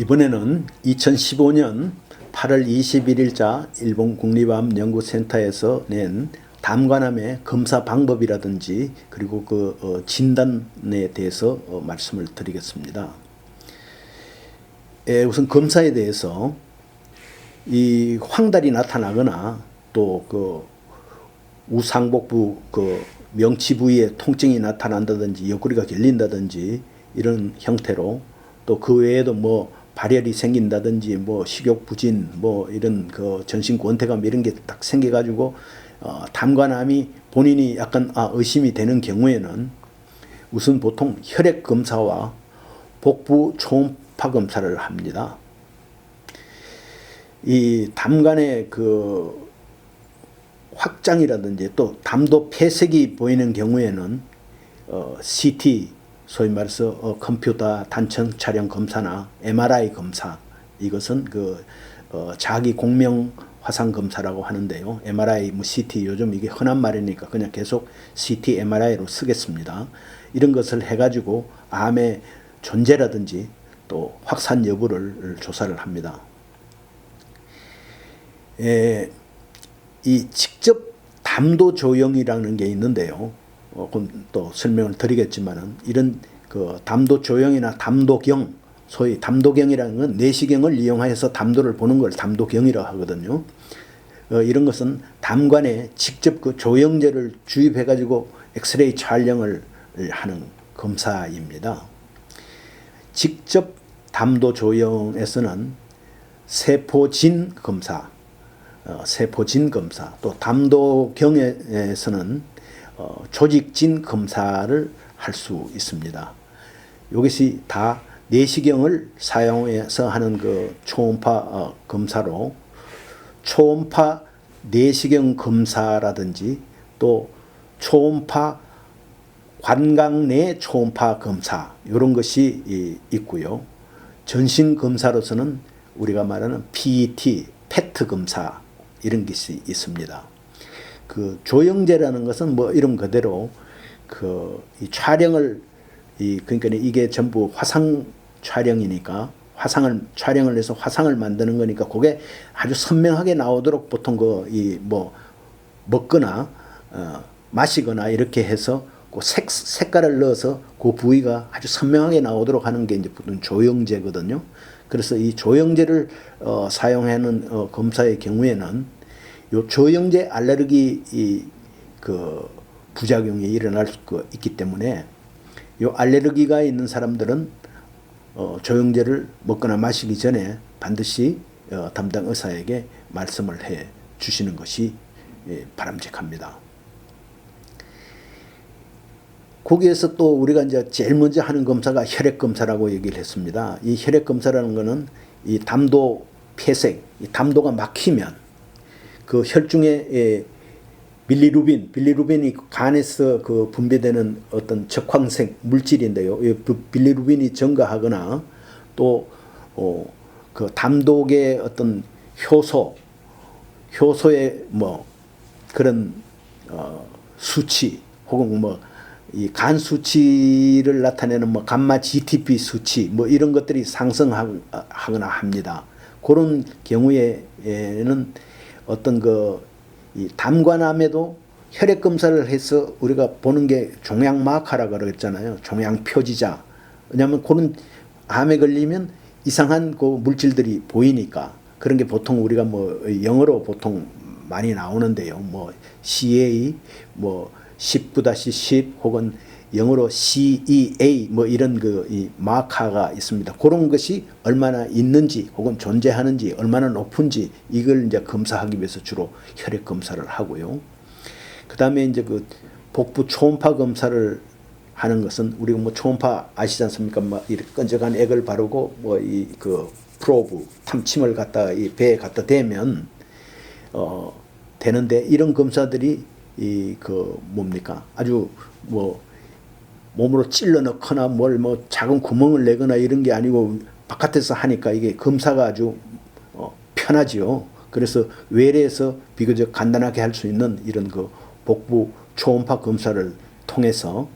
이번에는 2015년 8월 21일자 일본 국립암 연구센터에서 낸 담관암의 검사 방법이라든지 그리고 그 어, 진단에 대해서 어, 말씀을 드리겠습니다. 예, 우선 검사에 대해서 이 황달이 나타나거나 또 그 우상복부 그 명치 부위에 통증이 나타난다든지 옆구리가 결린다든지 이런 형태로 또 그 외에도 뭐 발열이 생긴다든지 뭐 식욕 부진 뭐 이런 그 전신 권태감 이런 게 딱 생겨 가지고 어 담관암이 본인이 약간 아 의심이 되는 경우에는 우선 보통 혈액 검사와 복부 초음파 검사를 합니다. 이 담관의 그 확장이라든지 또 담도 폐색이 보이는 경우에는 어, CT 소위 말해서 어, 컴퓨터 단층 촬영 검사나 MRI 검사 이것은 그 어, 자기 공명 화상 검사라고 하는데요. MRI, 뭐 CT 요즘 이게 흔한 말이니까 그냥 계속 CT, MRI로 쓰겠습니다. 이런 것을 해가지고 암의 존재라든지 또 확산 여부를 조사를 합니다. 에, 이 직접 담도 조형이라는 게 있는데요. 또 설명을 드리겠지만은 이런 그 담도 조형이나 담도경 소위 담도경이라는 건 내시경을 이용하여서 담도를 보는 걸 담도경이라고 하거든요. 어, 이런 것은 담관에 직접 그 조형제를 주입해 가지고 엑스레이 촬영을 하는 검사입니다. 직접 담도 조형에서는 세포진 검사, 어, 세포진 검사, 또 담도경에서는 어, 조직진 검사를 할 수 있습니다. 이것이 다 내시경을 사용해서 하는 그 초음파 어, 검사로 초음파 내시경 검사라든지 또 초음파 관각 내 초음파 검사 이런 것이 이, 있고요. 전신 검사로서는 우리가 말하는 PET, PET 검사 이런 것이 있습니다. 그 조영제라는 것은 뭐 이름 그대로 그이 촬영을 이 그러니까 이게 전부 화상 촬영이니까 화상을 촬영을 해서 화상을 만드는 거니까 그게 아주 선명하게 나오도록 보통 그 이 뭐 먹거나 어 마시거나 이렇게 해서 그 색, 색깔을 넣어서 그 부위가 아주 선명하게 나오도록 하는 게 이제 보통 조영제거든요. 그래서 이 조영제를 어, 사용하는 어, 검사의 경우에는 요 조영제 알레르기 이 그 부작용이 일어날 수 있기 때문에 요 알레르기가 있는 사람들은 어, 조영제를 먹거나 마시기 전에 반드시 어, 담당 의사에게 말씀을 해 주시는 것이 예, 바람직합니다. 거기에서 또 우리가 이제 제일 먼저 하는 검사가 혈액 검사라고 얘기를 했습니다. 이 혈액 검사라는 거는 이 담도 폐색, 이 담도가 막히면 그 혈중에 예, 빌리루빈, 빌리루빈이 간에서 그 분비되는 어떤 적황색 물질인데요. 이 빌리루빈이 증가하거나 또 어, 그 담독의 어떤 효소, 효소의 뭐 그런 어, 수치 혹은 뭐 이 간 수치를 나타내는 뭐 감마 GTP 수치 뭐 이런 것들이 상승하거나 합니다. 그런 경우에는 어떤 그 이 담관암에도 혈액 검사를 해서 우리가 보는 게 종양 마카라 그러잖아요. 종양 표지자. 왜냐하면 그런 암에 걸리면 이상한 그 물질들이 보이니까 그런 게 보통 우리가 뭐 영어로 보통 많이 나오는데요. 뭐 CA 뭐 19-10 혹은 영어로 CEA 뭐 이런 그 이 마카가 있습니다. 그런 것이 얼마나 있는지 혹은 존재하는지 얼마나 높은지 이걸 이제 검사하기 위해서 주로 혈액 검사를 하고요. 그다음에 이제 그 복부 초음파 검사를 하는 것은 우리가 뭐 초음파 아시지 않습니까? 뭐 이렇게 끈적한 액을 바르고 뭐 이 그 프로브 탐침을 갖다 이 배에 갖다 대면 어 되는데 이런 검사들이 이 그 뭡니까? 아주 뭐 몸으로 찔러 넣거나 뭘 뭐 작은 구멍을 내거나 이런 게 아니고 바깥에서 하니까 이게 검사가 아주 어 편하지요. 그래서 외래에서 비교적 간단하게 할 수 있는 이런 그 복부 초음파 검사를 통해서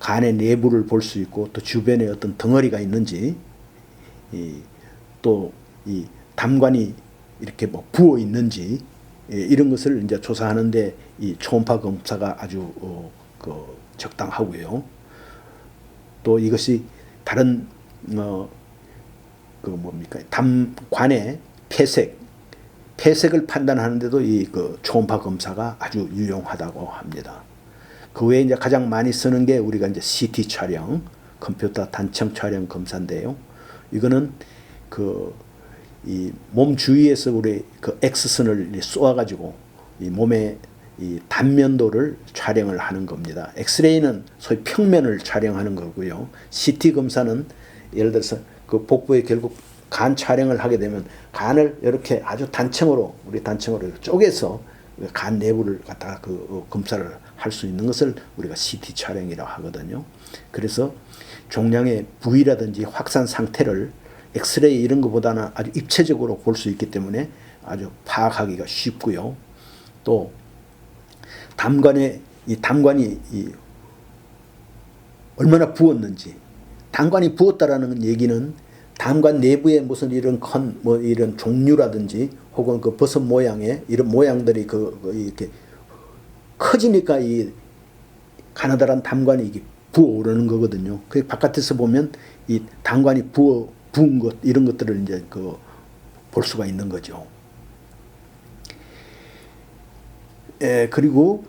간의 내부를 볼 수 있고 또 주변에 어떤 덩어리가 있는지 또 이 담관이 이렇게 뭐 부어 있는지 예, 이런 것을 이제 조사하는데 이 초음파 검사가 아주 어, 그 적당하고요. 또 이것이 다른 어, 그 뭡니까 담관의 폐색 폐색을 판단하는데도 이 그 초음파 검사가 아주 유용하다고 합니다. 그 외에 이제 가장 많이 쓰는 게 우리가 이제 CT 촬영, 컴퓨터 단청 촬영 검사인데요. 이거는 그 이 몸 주위에서 우리 그 X선을 쏘아가지고 이 몸의 이 단면도를 촬영을 하는 겁니다. 엑스레이는 소위 평면을 촬영하는 거고요. CT 검사는 예를 들어서 그 복부에 결국 간 촬영을 하게 되면 간을 이렇게 아주 단층으로 우리 단층으로 쪼개서 간 내부를 갖다가 그 어, 검사를 할 수 있는 것을 우리가 CT 촬영이라고 하거든요. 그래서 종양의 부위라든지 확산 상태를 엑스레이 이런 것보다는 아주 입체적으로 볼 수 있기 때문에 아주 파악하기가 쉽고요. 또 담관의 이 담관이 이 얼마나 부었는지 담관이 부었다라는 얘기는 담관 내부에 무슨 이런 컨뭐 이런 종류라든지 혹은 그 버섯 모양의 이런 모양들이 그, 그 이렇게 커지니까 이 가나다란 담관이 이게 부어오르는 거거든요. 그 바깥에서 보면 이 담관이 부어 부은 것 이런 것들을 이제 그 볼 수가 있는 거죠. 에, 그리고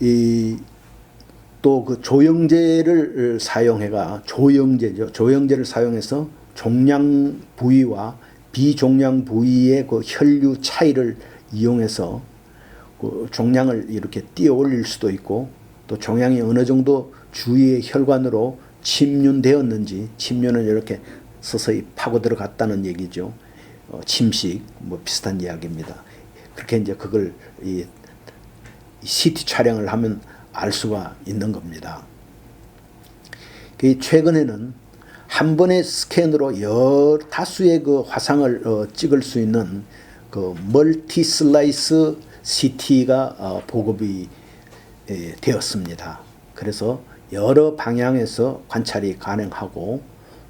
이 또 그 조영제를 사용해가 조영제죠. 조영제를 사용해서 종양 부위와 비종양 부위의 그 혈류 차이를 이용해서 그 종양을 이렇게 띄어 올릴 수도 있고 또 종양이 어느 정도 주위의 혈관으로 침륜되었는지 침륜은 이렇게 서서히 파고 들어갔다는 얘기죠. 어, 침식 뭐 비슷한 이야기입니다. 그렇게 이제 그걸 이 CT 촬영을 하면 알 수가 있는 겁니다. 그 최근에는 한 번의 스캔으로 여러 다수의 그 화상을 어, 찍을 수 있는 그 멀티 슬라이스 CT가 어, 보급이 에, 되었습니다. 그래서 여러 방향에서 관찰이 가능하고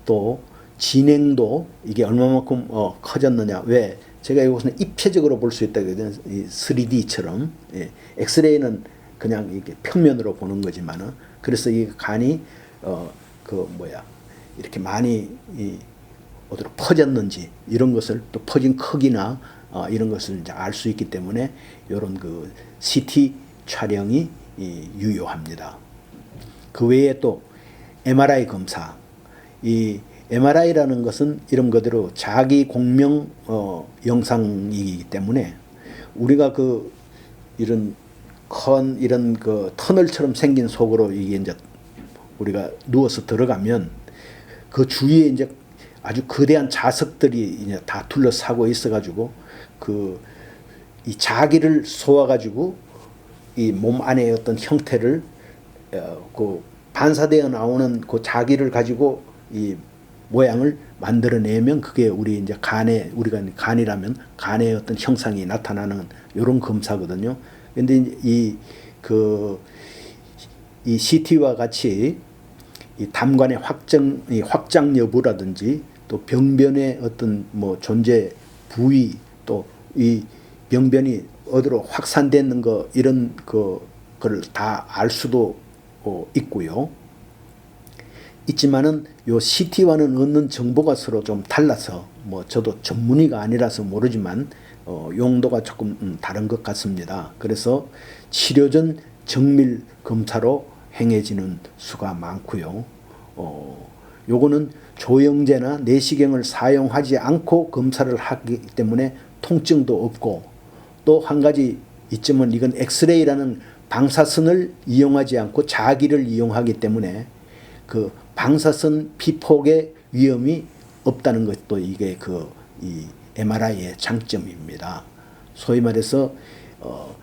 또 진행도 이게 얼마만큼 어, 커졌느냐 왜 제가 이것은 입체적으로 볼 수 있다거든요. 3D처럼 예. 엑스레이는 그냥 이게 평면으로 보는 거지만은 그래서 이 간이 어 그 뭐야 이렇게 많이 이 어디로 퍼졌는지 이런 것을 또 퍼진 크기나 어 이런 것을 이제 알 수 있기 때문에 이런 그 CT 촬영이 이 유효합니다. 그 외에 또 MRI 검사 이 MRI라는 것은 이런 그대로 자기 공명 어, 영상이기 때문에 우리가 그 이런 큰 이런 그 터널처럼 생긴 속으로 이게 이제 우리가 누워서 들어가면 그 주위에 이제 아주 거대한 자석들이 이제 다 둘러싸고 있어가지고 그 이 자기를 쏘아가지고 이 몸 안에 어떤 형태를 어, 그 반사되어 나오는 그 자기를 가지고 이 모양을 만들어내면 그게 우리 이제 간에 우리가 간이라면 간의 어떤 형상이 나타나는 이런 검사거든요. 근데 이 그 이 CT와 같이 이 담관의 확정 이 확장 여부라든지 또 병변의 어떤 뭐 존재 부위 또 이 병변이 어디로 확산되는 거 이런 그 거를 다알 수도 어, 있고요. 있지만은 요 CT와는 얻는 정보가 서로 좀 달라서 뭐 저도 전문의가 아니라서 모르지만 어, 용도가 조금 음, 다른 것 같습니다. 그래서 치료 전 정밀 검사로 행해지는 수가 많고요. 어, 요거는 조영제나 내시경을 사용하지 않고 검사를 하기 때문에 통증도 없고 또 한 가지 이점은 이건 엑스레이라는 방사선을 이용하지 않고 자기를 이용하기 때문에 그 방사선 피폭의 위험이 없다는 것도 이게 그 이 MRI의 장점입니다. 소위 말해서 어,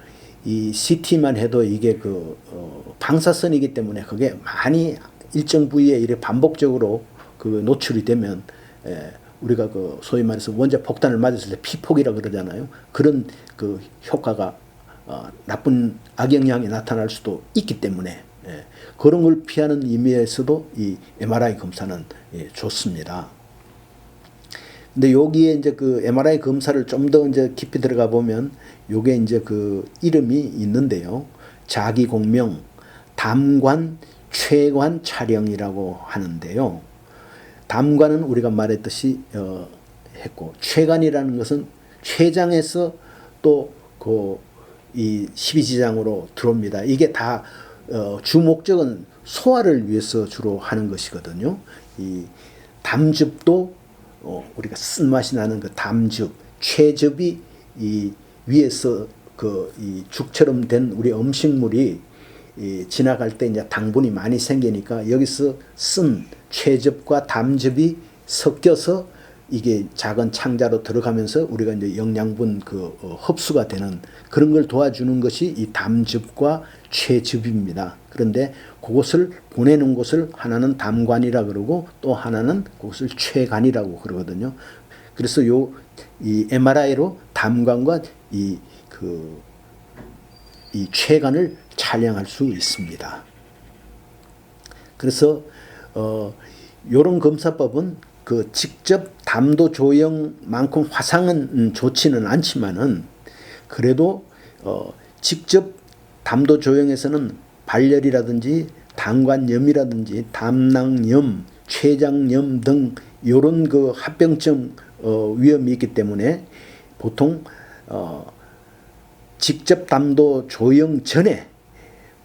이 CT만 해도 이게 그 어, 방사선이기 때문에 그게 많이 일정 부위에 이래 반복적으로 그 노출이 되면 에, 우리가 그 소위 말해서 원자 폭탄을 맞았을 때 피폭이라 그러잖아요. 그런 그 효과가 어, 나쁜 악영향이 나타날 수도 있기 때문에 예, 그런 걸 피하는 의미에서도 이 MRI 검사는 예, 좋습니다. 근데 여기에 이제 그 MRI 검사를 좀 더 이제 깊이 들어가 보면 요게 이제 그 이름이 있는데요. 자기 공명 담관 최관 촬영이라고 하는데요. 담관은 우리가 말했듯이 어, 했고 최관이라는 것은 최장에서 또그 이 12지장으로 들어옵니다. 이게 다 어, 주 목적은 소화를 위해서 주로 하는 것이거든요. 이 담즙도 어, 우리가 쓴맛이 나는 그 담즙, 최즙이 이 위에서 그 이 죽처럼 된 우리 음식물이 이 지나갈 때 이제 당분이 많이 생기니까 여기서 쓴 최즙과 담즙이 섞여서 이게 작은 창자로 들어가면서 우리가 이제 영양분 그 어, 흡수가 되는 그런 걸 도와주는 것이 이 담즙과 최즙입니다. 그런데 그것을 보내는 곳을 하나는 담관이라 그러고 또 하나는 그것을 최관이라고 그러거든요. 그래서 요 이 MRI로 담관과 이 그 이 최관을 촬영할 수 있습니다. 그래서 어 요런 검사법은 그 직접 담도 조형만큼 화상은 음, 좋지는 않지만은 그래도 어 직접 담도 조형에서는 발열이라든지 당관염이라든지 담낭염, 췌장염 등 요런 그 합병증 어 위험이 있기 때문에 보통 어 직접 담도 조형 전에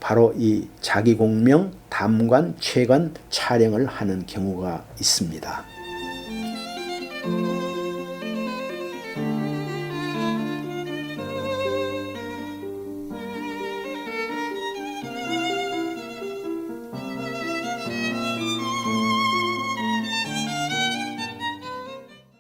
바로 이 자기 공명, 담관, 최관 촬영을 하는 경우가 있습니다. thank you.